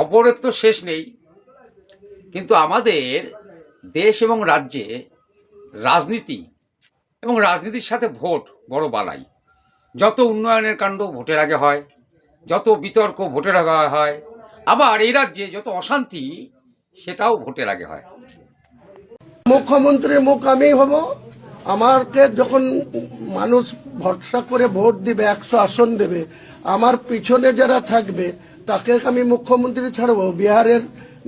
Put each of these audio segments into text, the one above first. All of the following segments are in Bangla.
খবরের তো শেষ নেই। কিন্তু আমাদের দেশ এবং রাজ্যে রাজনীতি এবং রাজনীতির সাথে ভোট বড় বালাই। যত উন্নয়নের কাণ্ড ভোটের আগে হয়, যত বিতর্ক ভোটের আগে হয়, আবার এই রাজ্যে যত অশান্তি সেটাও ভোটের আগে হয়। মুখ্যমন্ত্রী মুখ আমি হব। আমাকে যখন মানুষ ভরসা করে ভোট দিবে, একশো আসন দেবে, আমার পিছনে যারা থাকবে তাকে আমি মুখ্যমন্ত্রী ছাড়বো। বিহারের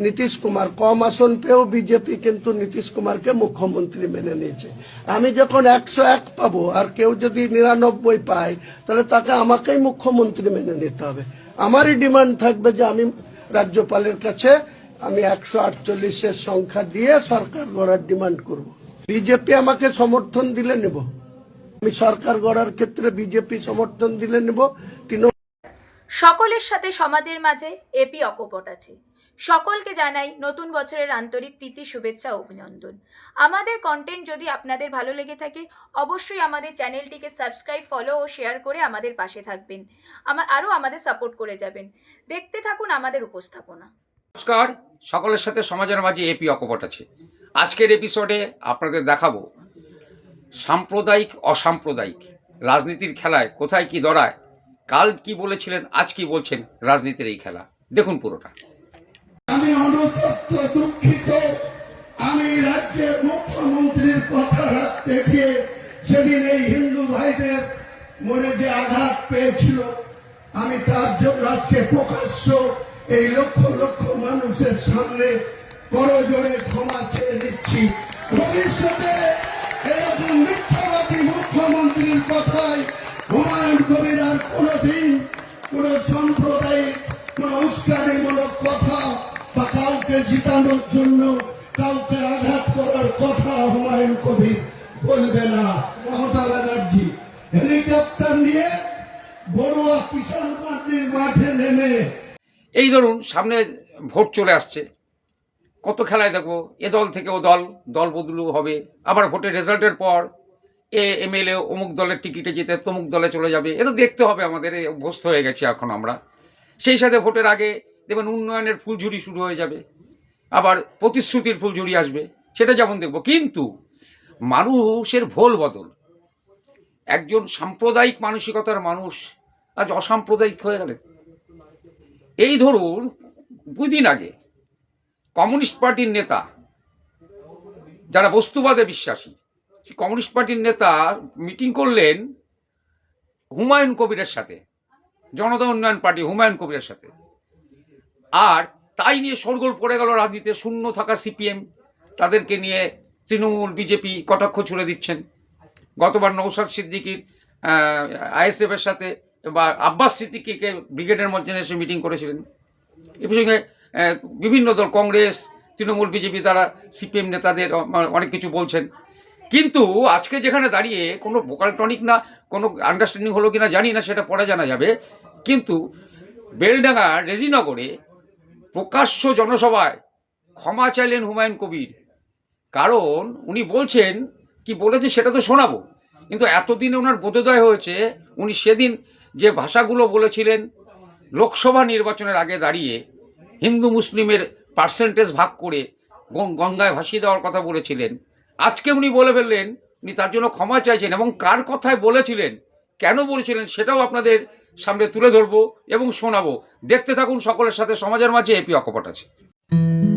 নীতিশ কুমার কম আসন পেয়েও বিজেপি কিন্তু নীতিশ কুমারকে মুখ্যমন্ত্রী মেনে নিয়েছে। আমি যখন একশো এক পাবো আর কেউ যদি নিরানব্বই পায়, তাহলে তাকে আমাকেই মুখ্যমন্ত্রী মেনে নিতে হবে। আমারই ডিমান্ড থাকবে যে আমি রাজ্যপালের কাছে আমি একশো আটচল্লিশের সংখ্যা দিয়ে সরকার গড়ার ডিমান্ড করব। বিজেপি আমাকে সমর্থন দিলে নেব। আমি সরকার গড়ার ক্ষেত্রে বিজেপি সমর্থন দিলে নেব। তৃণমূল সকলের সাথে সমাজের মাঝে এপি অকপট আছে। সকলকে জানাই নতুন বছরের আন্তরিক প্রীতি, শুভেচ্ছা অভিনন্দন। আমাদের কন্টেন্ট যদি আপনাদের ভালো লেগে থাকে, অবশ্যই আমাদের চ্যানেলটিকে সাবস্ক্রাইব ফলো ও শেয়ার করে আমাদের পাশে থাকবেন। আমা আরও আমাদের সাপোর্ট করে যাবেন। দেখতে থাকুন আমাদের উপস্থাপনা। নমস্কার, সকলের সাথে সমাজের মাঝে এপি অকপট আছে। আজকের এপিসোডে আপনাদের দেখাবো সাম্প্রদায়িক, অসাম্প্রদায়িক রাজনীতির খেলায় কোথায় কি দড়ায় কাল কি বলেছিলেন, আজ কি বলছেন রাজনীতির এই খেলা? দেখুন পুরোটা। আমি দুঃখিত। আমি রাজ্যের মুখ্যমন্ত্রীর কথা রাখতে গিয়ে সেদিন এই হিন্দু ভাইদের মনে যে আঘাত পেয়েছিল, আমি তার জন্য আজকে প্রকাশ্য এই লক্ষ লক্ষ মানুষের সামনে করজোরে ক্ষমা চেয়ে নিচ্ছি। ভবিষ্যতে এরকম মিথ্যাবাদী মুখ্যমন্ত্রীর কথায় কোন সাম্প্রদায়িক কোন উস্কানিমূলক কথা বা কাউকে জিতানোর জন্য, কাউকে আঘাত করার কথা হুমায়ুন কবির বলবে না। মমতা ব্যানার্জি, হেলিকপ্টার নিয়ে বড়ুয়া কিষাণ পার্টির মাঠে নেমে। এই ধরুন, সামনে ভোট চলে আসছে। কত খেলায় দেখব এ দল থেকে ও দল দল বদলু হবে। আবার ভোটের রেজাল্টের পর এ এমএলএ অমুক দলের টিকিটে যেতে তমুক দলে চলে যাবে, এ তো দেখতে হবে আমাদের অভ্যস্ত হয়ে গেছি এখন আমরা। সেই সাথে ভোটের আগে দেখবেন উন্নয়নের ফুলঝুরি শুরু হয়ে যাবে, আবার প্রতিশ্রুতির ফুলঝুরি আসবে, সেটা যেমন দেখব। কিন্তু মানুষের ভোল বদল, একজন সাম্প্রদায়িক মানসিকতার মানুষ আজ অসাম্প্রদায়িক হয়ে গেলেন। এই ধরুন, দুদিন আগে কমিউনিস্ট পার্টির নেতা, যারা বস্তুবাদে বিশ্বাসী কমিউনিস্ট পার্টির নেতা মিটিং করলেন হুমায়ুন কবিরের সাথে, জনতা উন্নয়ন পার্টি হুমায়ুন কবিরের সাথে। আর তাই নিয়ে সরগোল পড়ে গেল রাজনীতিতে, শূন্য থাকা সিপিএম, তাদেরকে নিয়ে তৃণমূল, বিজেপি কটাক্ষ ছুড়ে দিচ্ছেন। গতবার নৌসাদ সিদ্দিকির আইএসএফের সাথে বা আব্বাস সিদ্দিকিকে ব্রিগেডের মধ্যে এসে মিটিং করেছিলেন। এ প্রসঙ্গে বিভিন্ন দল, কংগ্রেস, তৃণমূল, বিজেপি তারা সিপিএম নেতাদের অনেক কিছু বলছেন। কিন্তু আজকে যেখানে দাঁড়িয়ে কোনো ভোকাল টনিক না, কোনো আন্ডারস্ট্যান্ডিং হলো কি না জানি না, সেটা পরে জানা যাবে। কিন্তু বেলডাঙ্গা রেজিনগরে প্রকাশ্য জনসভায় ক্ষমা চাইলেন হুমায়ুন কবির। কারণ উনি বলছেন, কি বলেছে সেটা তো শোনাবো। কিন্তু এতদিনে ওনার বোধোদয় হয়েছে, উনি সেদিন যে ভাষাগুলো বলেছিলেন, লোকসভা নির্বাচনের আগে দাঁড়িয়ে হিন্দু মুসলিমের পার্সেন্টেজ ভাগ করে গঙ্গায় ভাসিয়ে দেওয়ার কথা বলেছিলেন। আজকে উনি বলে ফেললেন উনি তার জন্য ক্ষমা চাইছেন এবং কার কথায় বলেছিলেন কেন বলেছিলেন সেটাও আপনাদের সামনে তুলে ধরবো এবং শোনাবো। দেখতে থাকুন সকলের সাথে সমাজের মাঝে এপি অকপট আছে।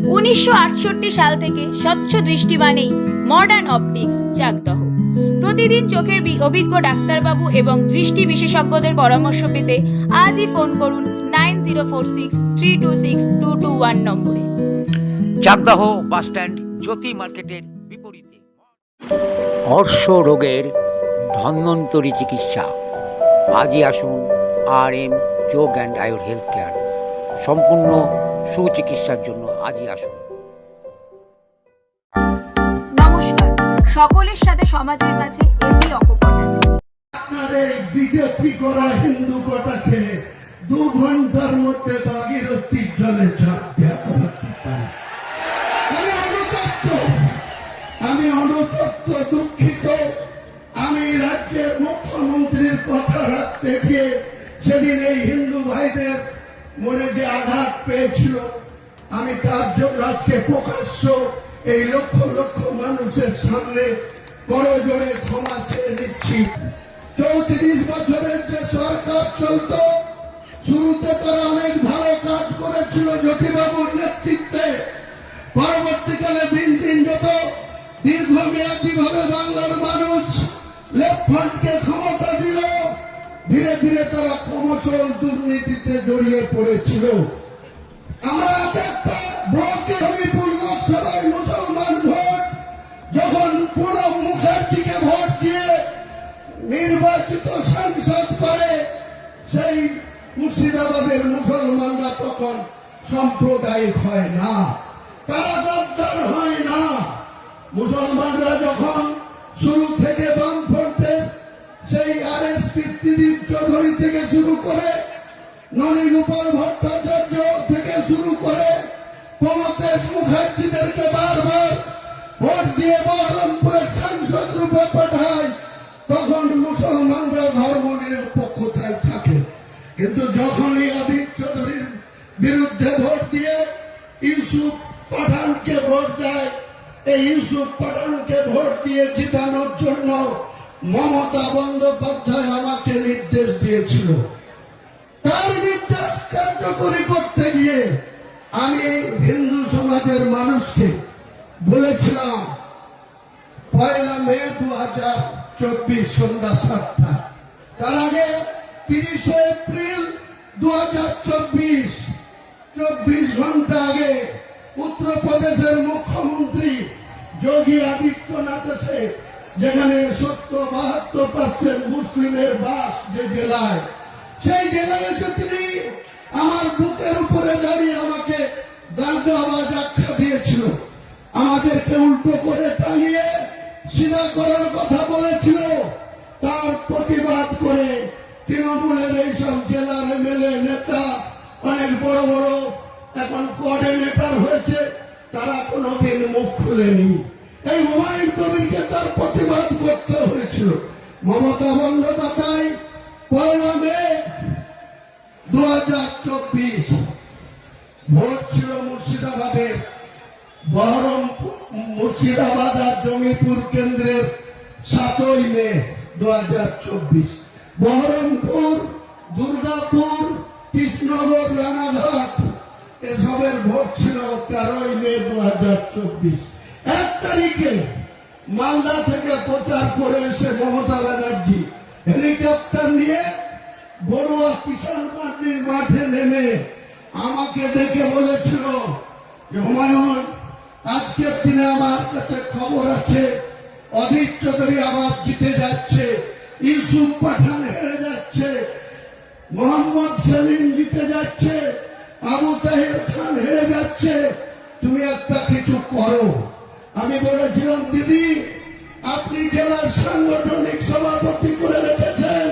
উনিশশো আটষট্টি সাল থেকে স্বচ্ছ দৃষ্টি দৃষ্টিবাণী মডার্ন অপটিক্স চাকদহ প্রতিদিন চোখের অভিজ্ঞ ডাক্তারবাবু এবং দৃষ্টি বিশেষজ্ঞদের পরামর্শ পেতে আজই ফোন করুন nine zero four six three two six two two one নম্বরে। চাকদাহ বাসস্ট্যান্ড জ্যোতি মার্কেটের বিপরীতে। অর্শ রোগের ধন্বন্তরী চিকিৎসা। আজই আসুন R M Yog and Ayur health care. সম্পূর্ণ সুচিকিৎসার জন্য আজই আসুন। নমস্কার। সকলের সাথে সমাজের মাঝে এপি অকপট আছে। আপনার এই বিজেপি করা হিন্দু কটাকে দু ঘণ্টার মধ্যে জলে ঝাঁপ দেওয়া আমি অনুতপ্ত, দুঃখিত। আমি রাজ্যের মুখ্যমন্ত্রীর কথা রাখতে গিয়ে সেদিন এই হিন্দু ভাইদের মনে যে আঘাত পেয়েছিল, আমি তার জন্য প্রকাশ্য এই লক্ষ লক্ষ মানুষের সামনে বড় জোরে ক্ষমা চেয়ে নিচ্ছি। চৌত্রিশ বছরের যে সরকার চলতো, শুরুতে তারা অনেক ভালো কাজ করেছিল, জ্যোতিবাবুর নেতৃত্বে। পরবর্তীকালে দিন দিন যত দীর্ঘমেয়াদী ভাবে বাংলার মানুষ লেফট ক্ষমতা দিল, ধীরে ধীরে তারা ক্রমশ দুর্নীতিতে জড়িয়ে পড়েছিল। আমরা একটা ব্লকে হরিপুর লোকসভায় মুসলমান ভোট, যখন প্রণব মুখার্জিকে ভোট দিয়ে নির্বাচিত সাংসদ করে, সেই মুর্শিদাবাদের মুসলমানরা তখন সাম্প্রদায়িক হয় না, তারা গদ্দার হয় না। মুসলমানরা যখন শুরু থেকে বামফ্রন্টের সেই আর এস ত্রিদীপ চৌধুরী থেকে শুরু করে ননীগোপাল ভট্টাচার্য থেকে শুরু করে প্রমতেশ মুখার্জিদেরকে বারবার ভোট দিয়ে বহরমপুরের সাংসদ রূপে পাঠায়, তখন মুসলমানরা ধর্ম নিরপেক্ষতায় থাকে। কিন্তু যখনই অভিক চৌধুরীর বিরুদ্ধে মমতা বন্দ্যোপাধ্যায় আমাকে নির্দেশ দিয়েছিল। তার নির্দেশ কার্যকরী করতে গিয়ে আমি হিন্দু সমাজের মানুষকে বলেছিলাম, পয়লা মে দু হাজার চব্বিশ সন্ধ্যা সাতটা। তার আগে তিরিশে এপ্রিল দু হাজার চব্বিশ চব্বিশ ঘণ্টা আগে উত্তরপ্রদেশের মুখ্যমন্ত্রী যোগী আদিত্যনাথ এসে যেখানে সত্তর বাহাত্তর পার্সেন্ট মুসলিমের বাস যে জেলায়, সেই জেলায় এসে তিনি আমার বুকের উপরে দাঁড়িয়ে আমাকে দাঙ্গ আওয়াজ আখ্যা দিয়েছিল। আমাদেরকে উল্টো করে টাঙিয়ে সিধা করার কথা বলেছিল। তার প্রতিবাদ করে তৃণমূলের এইসব জেলার এমএলএ নেতা, অনেক বড় বড় এখন কোঅর্ডিনেটর হয়েছে, তারা কোনোদিন মুখ খুলেনি। এই হুমায়ুন কবিরকে তার প্রতিবাদ করতে হয়েছিল। মমতা বন্দ্যোপাধ্যায় পয়লা মে দু হাজার চব্বিশ, ভোট ছিল মুর্শিদাবাদের। বহরমপুর মুর্শিদাবাদ আর জঙ্গিপুর কেন্দ্রের সাতই মে দু হাজার চব্বিশ। বহরমপুর, দুর্গাপুর, কৃষ্ণনগর, রানাঘাট, এসবের ভোট ছিল তেরোই মে দু হাজার চব্বিশ। এক তারিখে মালদা থেকে প্রচার করে এসে মমতা ব্যানার্জি হেলিকপ্টার নিয়ে বড়ুয়া কিষাণ পার্টির মাঠে নেমে আমাকে ডেকে বলেছিল যে, হুমায়ুন, আজকের দিনে আমার কাছে খবর আছে, অধীর চৌধুরী আবার জিতে যাচ্ছে, ইউসুফ পাঠান হেরে যাচ্ছে, মোহাম্মদ সেলিম জিতে যাচ্ছে, আবু তাহের খান হেরে যাচ্ছে, তুমি একটা কিছু করো। আমি বলেছিলাম, দিদি, আপনি জেলার সাংগঠনিক সভাপতি করে রেখেছেন।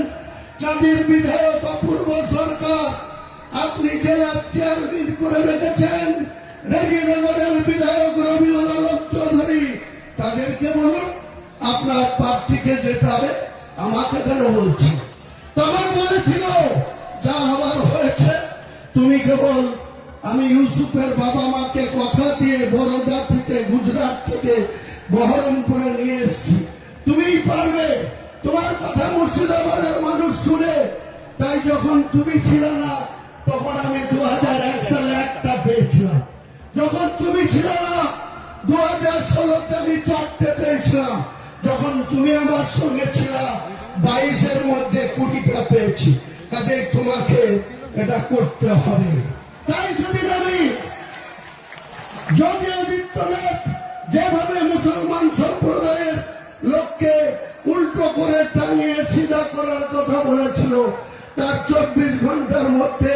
কাদির বিধায়ক, অপূর্ব সরকার, আপনি জেলার চেয়ারম্যান করে রেখেছেন। রেজিনগরের বিধায়ক রবিউল চৌধুরী, তাদেরকে বলুন, আপনার প্রার্থীকে যেতে হবে, আমাকে কেন বলছি তখন বলেছিল, যা আমার হয়েছে, তুমি কেবল আমি ইউসুফের বাবা মাকে কথা দিয়ে বরোদা থেকে গুজরাট থেকে বহরমপুরে নিয়ে এসেছি। তুমিই পারবে। তোমার কথা মুর্শিদাবাদের মানুষ শুনে। তাই যখন তুমি ছিলে না, তখন আমি দু হাজার এক সালে একটা পেয়েছিলাম যখন তুমি ছিলে না দু হাজার ষোলোতে আমি চারটে পেয়েছিলাম যখন তুমি আমার সঙ্গে ছিল, বাইশের মধ্যে কুড়িটা পেয়েছি। কাজে তোমাকে এটা করতে হবে। তাই সেদিন আমি যোগী আদিত্যনাথ যেভাবে মুসলমান সম্প্রদায়ের লোককে উল্টো করে টাঙিয়ে সিধা করার কথা বলেছিল, তার চব্বিশ ঘণ্টার মধ্যে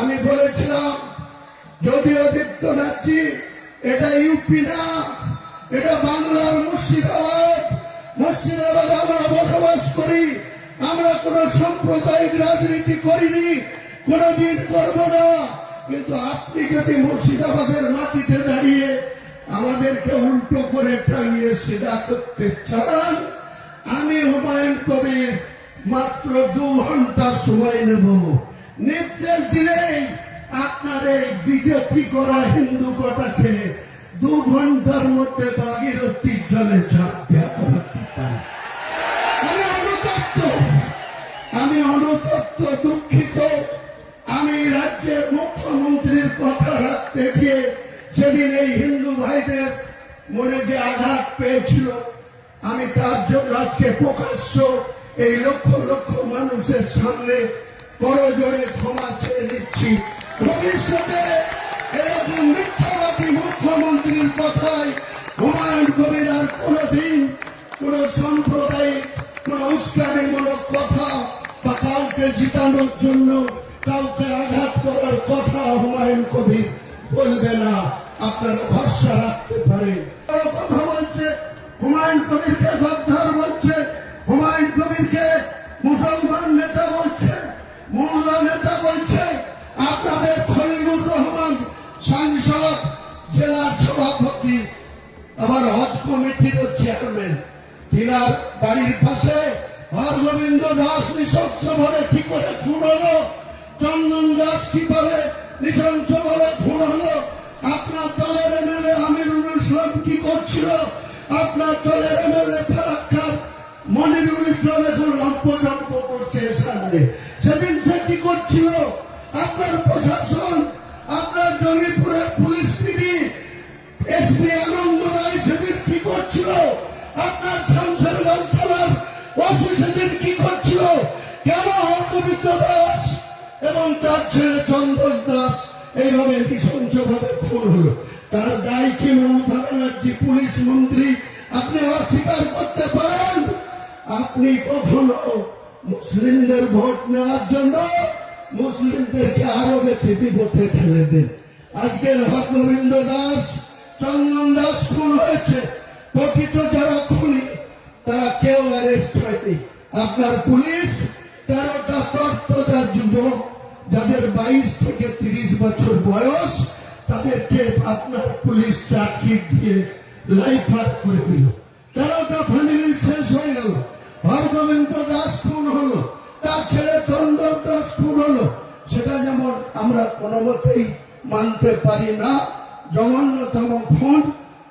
আমি বলেছিলাম যোগী আদিত্যনাথজি এটা ইউপি না, এটা বাংলার মুর্শিদাবাদ। মুর্শিদাবাদ আমরা বসবাস করি, আমরা কোন সাম্প্রদায়িক রাজনীতি করিনি, কোনদিন করব না। কিন্তু আপনি যদি মুর্শিদাবাদের মাটিতে দাঁড়িয়ে আমাদেরকে উল্টো করে টাঙিয়ে সিধা করতে চান, আমি হুমায়ুন কবির মাত্র দু ঘণ্টা সময় নেব। নির্দেশ দিলেই আপনার এই বিজেপি করা হিন্দু কটাকে দু ঘণ্টার মধ্যে ভাগীরথীর জলে ঝাঁপ দেওয়া আমি অনুতপ্ত। আমি অনুতপ্ত, দুঃখিত। কথা রাখতে গিয়ে সেদিন এই হিন্দু ভাইদের মনে যে আঘাত পেয়েছিল, আমি তার জন্য আজকে প্রকাশ্য এই লক্ষ লক্ষ মানুষের সামনে করজোড়ে ক্ষমা চেয়ে নিচ্ছি। ভবিষ্যতে এরকম মিথ্যাবাদী মুখ্যমন্ত্রীর কথায় হুমায়ুন কবির আর কোনোদিন কোন সাম্প্রদায়িক, কোন উস্কানিমূলক কথা বা কাউকে জিতানোর জন্য কাউকে আঘাত করার কথা হুমায়ুন কবির বলবে না। আপনারা ভরসা রাখতে বড় কথা বলছে, হুমায়ুন কবিরকে গদ্দার বলছে, হুমায়ুন কবিরকে মুসলমান নেতা বলছে, মোল্লা নেতা বলছে। আপনাদের খলিলুর রহমান সাংসদ, জেলা সভাপতি, আবার হজ কমিটির চেয়ারম্যান। তিনার বাড়ির পাশে হরগোবিন্দ দাস নৃশংসভাবে কি করে হলো? চন্দন দাস কীভাবে নৃশংসভাবে খুন হলো? আপনার দলের এমএলএ আমিরুল ইসলাম কি করছিল? আপনার দলের এমএলএ ফারাক্কার মনিরুল ইসলাম এখন লম্প জম্প করছে সামনে সেদিন সে কি করছিল? আপনার প্রশাসন, আপনার জঙ্গিপুরের police PD SP Anand Roy সেদিন কি করছিল? আপনার সংসার থানার ওসি সেদিন কি করছিল? কেন হরগোবিন্দ দাস এবং তার ছেলে চন্দন দাস এইভাবে নৃশংসভাবে খুন হলো তার দায় কি মমতা ব্যানার্জি পুলিশ মন্ত্রী? আপনি অস্বীকার করতে পারেন? আপনি কখনো মুসলিমদের ভোট নেওয়ার জন্য মুসলিমদেরকে আরও বেশি বিপদে ফেলে দেন। আজকের হরগোবিন্দ দাস, চন্দন দাস খুন হয়েছে। প্রকৃত যারা খুনি, তারা কেউ অ্যারেস্ট হয়নি। আপনার পুলিশ তেরোটা তর্তটা যুবক যাদের বাইশ থেকে তিরিশ বছর বয়স তাদেরকে আপনার পুলিশ চাকরি দিয়ে লাইফ আপ করে দিল। তেরোটা ফ্যামিলি শেষ হয়ে গেল। হরগোবিন্দ দাস খুন হলো। তার ছেলে চন্দন দাস খুন হলো। সেটা যেমন আমরা কোনো মতেই মানতে পারি না, জঘন্যতম খুন,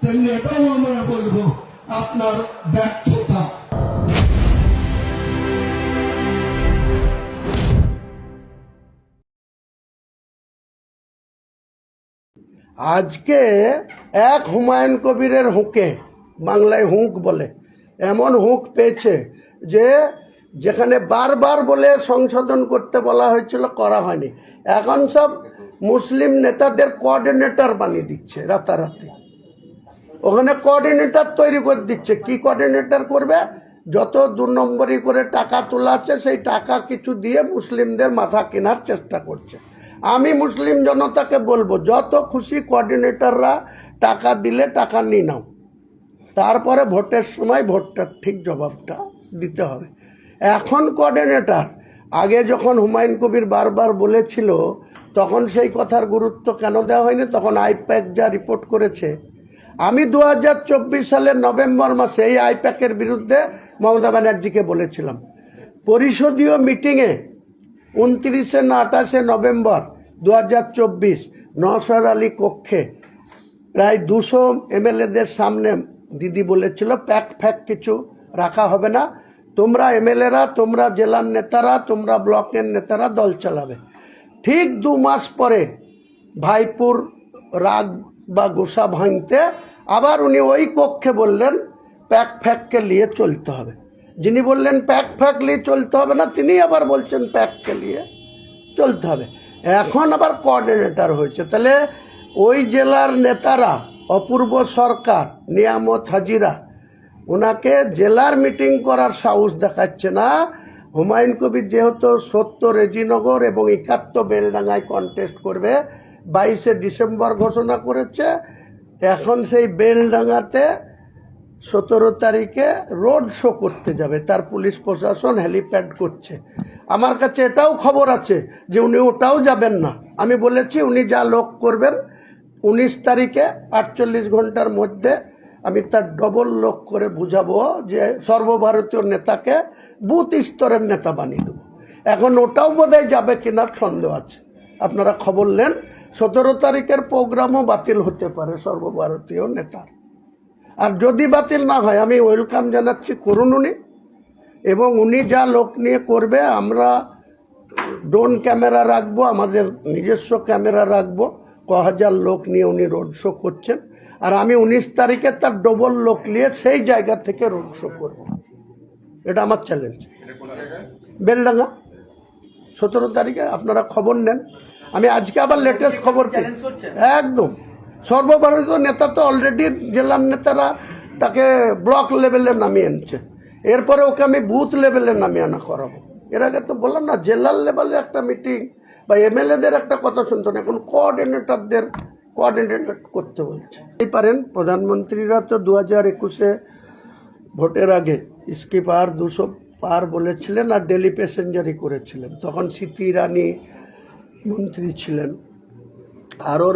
তেমনি এটাও আমরা বলব, আপনার ব্যর্থতা। আজকে এক হুমায়ুন কবিরের হুঁকে, বাংলায় হুঁক বলে, এমন হুঁক পেয়েছে যে যেখানে বারবার বলে সংশোধন করতে বলা হয়েছিল, করা হয়নি। এখন সব মুসলিম নেতাদের কোঅর্ডিনেটর বানিয়ে দিচ্ছে রাতারাতি। ওখানে কোঅর্ডিনেটর তৈরি করে দিচ্ছে। কি কোঅর্ডিনেটর করবে? যত দু নম্বরই করে টাকা তোলা আছে, সেই টাকা কিছু দিয়ে মুসলিমদের মাথা কেনার চেষ্টা করছে। আমি মুসলিম জনতাকে বলব, যত খুশি কোঅর্ডিনেটররা টাকা দিলে টাকা নিয়ে নাও। তারপরে ভোটের সময় ভোটটার ঠিক জবাবটা দিতে হবে। এখন কোঅর্ডিনেটর আগে যখন হুমায়ুন কবির বারবার বলেছিল, তখন সেই কথার গুরুত্ব কেন দেওয়া হয়নি? তখন আইপ্যাক যা রিপোর্ট করেছে। আমি দু হাজার চব্বিশ সালের নভেম্বর মাসে এই আইপ্যাকের বিরুদ্ধে মমতা ব্যানার্জিকে বলেছিলাম। পরিষদীয় মিটিংয়ে উনত্রিশে না, আঠাশে নভেম্বর দু হাজার চব্বিশ নওশার আলী কক্ষে। প্রায় দুশো এমএলএদের সামনে দিদি বলেছিল, প্যাক ফ্যাক কিছু রাখা হবে না। তোমরা এমএলএরা, তোমরা জেলার নেতারা, তোমরা ব্লকের নেতারা দল চালাবে। ঠিক দু মাস পরে ভাইপুর রাগ বা গোসা ভাঙতে আবার উনি ওই কক্ষে বললেন, প্যাক ফ্যাককে নিয়ে চলতে হবে। যিনি বললেন, প্যাক ফ্যাক নিয়ে চলতে হবে না তিনি আবার বলছেন, প্যাককে নিয়ে চলতে হবে। এখন আবার কোঅর্ডিনেটর হয়েছে। তাহলে ওই জেলার নেতারা, অপূর্ব সরকার, নিয়ামত হাজিরা ওনাকে জেলার মিটিং করার সাহস দেখাচ্ছে না। হুমায়ুন কবির যেহেতু সত্তর রেজিনগর এবং একাত্তর বেলডাঙ্গায় কন্টেস্ট করবে, বাইশে ডিসেম্বর ঘোষণা করেছে, এখন সেই বেলডাঙ্গাতে সতেরো তারিখে রোড শো করতে যাবে, তার পুলিশ প্রশাসন হেলিপ্যাড করছে। আমার কাছে এটাও খবর আছে যে উনি ওটাও যাবেন না। আমি বলেছি, উনি যা লোক করবেন, উনিশ তারিখে আটচল্লিশ ঘণ্টার মধ্যে আমি তার ডবল লোক করে বুঝাবো যে সর্বভারতীয় নেতাকে বুথ স্তরের নেতা বানিয়ে দেবো। এখন ওটাও বোধহয় যাবে কিনা সন্দেহ আছে। আপনারা খবর নেন, সতেরো তারিখের প্রোগ্রামও বাতিল হতে পারে সর্বভারতীয় নেতার। আর যদি বাতিল না হয় আমি ওয়েলকাম জানাচ্ছি করুন উনি। এবং উনি যা লোক নিয়ে করবে আমরা ড্রোন ক্যামেরা রাখব আমাদের নিজস্ব ক্যামেরা রাখব। ক হাজার লোক নিয়ে উনি রোড শো করছেন। আর আমি উনিশ তারিখে তার ডবল লোক নিয়ে সেই জায়গা থেকে রোড শো করব। এটা আমার চ্যালেঞ্জ বেলডাঙ্গা সতেরো তারিখে আপনারা খবর নেন। আমি আজকে আবার লেটেস্ট খবর পেয়ে একদম। সর্বভারতীয় নেতা তো অলরেডি জেলার নেতারা তাকে ব্লক লেভেলে নামিয়ে আনছে এরপরে ওকে আমি বুথ লেভেলে নামিয়ে আনা করাবো। এর আগে তো বললাম না, জেলার লেভেলে একটা মিটিং বা এমএলএদের একটা কথা শুনতো না, এখন কোঅর্ডিনেটরদের কোঅর্ডিনেট করতে বলছে। এই পারেন, প্রধানমন্ত্রীরা তো দু হাজার একুশে ভোটের আগে ইসকি পার দুশো পার বলেছিলেন আর ডেলি প্যাসেঞ্জারই করেছিলেন। তখন স্মৃতি ইরানি মন্ত্রী ছিলেন। আরও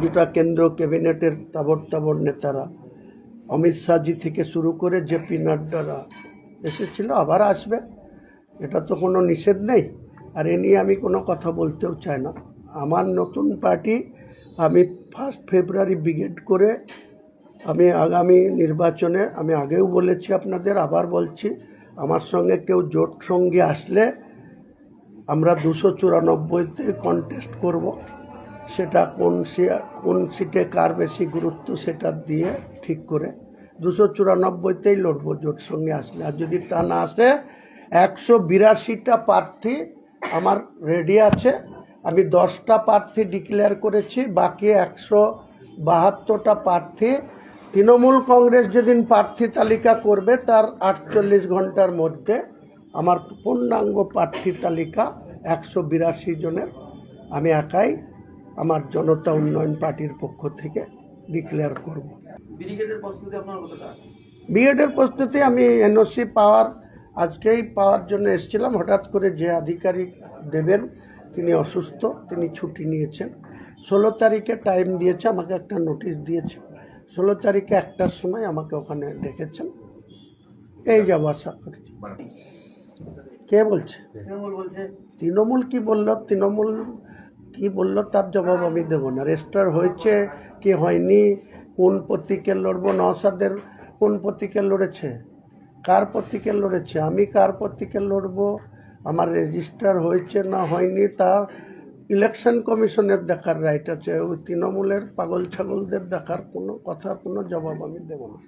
দুটা কেন্দ্র ক্যাবিনেটের তাবর তাবর নেতারা। অমিত শাহজি থেকে শুরু করে জেপি নাড্ডারা এসেছিল, আবার আসবে। এটা তো কোনো নিষেধ নেই, আর এ নিয়ে আমি কোনো কথা বলতেও চাই না। আমার নতুন পার্টি আমি ফার্স্ট ফেব্রুয়ারি ব্রিগেড করে আমি আগামী নির্বাচনে, আমি আগেও বলেছি আপনাদের, আবার বলছি, আমার সঙ্গে কেউ জোট সঙ্গে আসলে আমরা দুশো চুরানব্বইতে কন্টেস্ট করব। সেটা কোন কোন সিটে কার বেশি গুরুত্ব সেটা দিয়ে ঠিক করে। দুশো চুরানব্বইতেই লড়বো জোট সঙ্গে আসলে। আর যদি তা না আসে, একশো বিরাশিটা প্রার্থী আমার রেডি আছে। আমি দশটা প্রার্থী ডিক্লেয়ার করেছি, বাকি একশো বাহাত্তরটা প্রার্থী। তৃণমূল কংগ্রেস যেদিন প্রার্থী তালিকা করবে, তার আটচল্লিশ ঘণ্টার মধ্যে আমার পূর্ণাঙ্গ প্রার্থী তালিকা একশো বিরাশি জনের। আমি একাই আমার জনতা উন্নয়ন পার্টির পক্ষ থেকে ডিক্লেয়ার করব। বিএডের প্রস্তুতি আমি এনওসি পাওয়ার আজকেই পাওয়ার জন্য এসেছিলাম। হঠাৎ করে যে আধিকারিক দেবেন তিনি অসুস্থ তিনি ছুটি নিয়েছেন। ষোলো তারিখে টাইম দিয়েছে আমাকে একটা নোটিশ দিয়েছে। ষোলো তারিখে একটার সময় আমাকে ওখানে ডেকেছেন। এই যাব আশা করছি। কে বলছে। তৃণমূল কি বলল? তৃণমূল কি বলল তার জবাব আমি দেবো না। রেজিস্টার হয়েছে কি হয়নি? কোন প্রতীকে লড়বো? নওসাদের কোন প্রতীকে লড়েছে? কার প্রতীকে লড়েছে? আমি কার প্রতীকে লড়বো? আমার রেজিস্টার হয়েছে না হয়নি? তার ইলেকশন কমিশনের দেখার রাইট আছে। ওই তৃণমূলের পাগল ছাগলদের দেখার কোনো কথার কোনো জবাব আমি দেবো না।